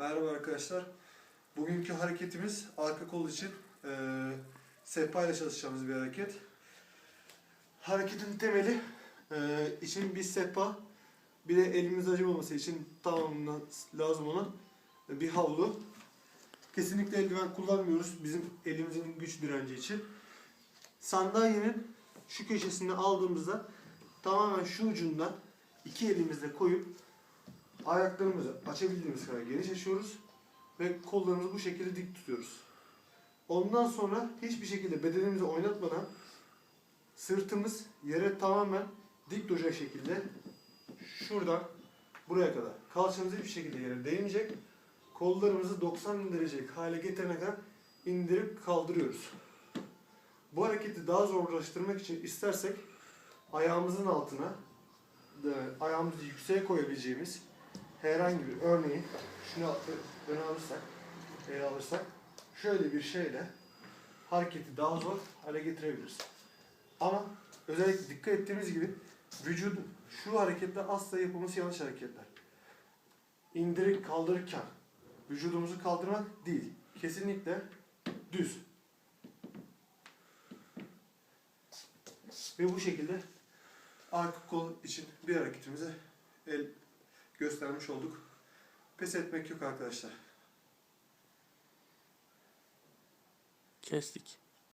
Merhaba arkadaşlar. Bugünkü hareketimiz arka kol için eee sehpa ile çalışacağımız bir hareket. Hareketin temeli eee için bir sehpa, bir de elimiz acımaması için tamamına lazım olan bir havlu. Kesinlikle eldiven kullanmıyoruz bizim elimizin güç direnci için. Sandalyenin şu köşesini aldığımızda tamamen şu ucundan iki elimizle koyup ayaklarımızı açabildiğimiz kadar geniş açıyoruz ve kollarımızı bu şekilde dik tutuyoruz. Ondan sonra hiçbir şekilde bedenimizi oynatmadan sırtımız yere tamamen dik duracak şekilde şuradan buraya kadar kalçamız hiçbir şekilde yere değmeyecek. Kollarımızı 90 derecelik hale getirene kadar indirip kaldırıyoruz. Bu hareketi daha zorlaştırmak için istersek ayağımızın altına e, ayağımızı yükseğe koyabileceğimiz herhangi bir örneğin şunu öne alırsak, ele alırsak şöyle bir şeyle hareketi daha zor hale getirebiliriz. Ama özellikle dikkat ettiğimiz gibi vücudun şu hareketler asla yapılması yanlış hareketler. İndirip kaldırırken vücudumuzu kaldırmak değil. Kesinlikle düz. Ve bu şekilde arka kol için bir hareketimize el göstermiş olduk. Pes etmek yok arkadaşlar. Kestik.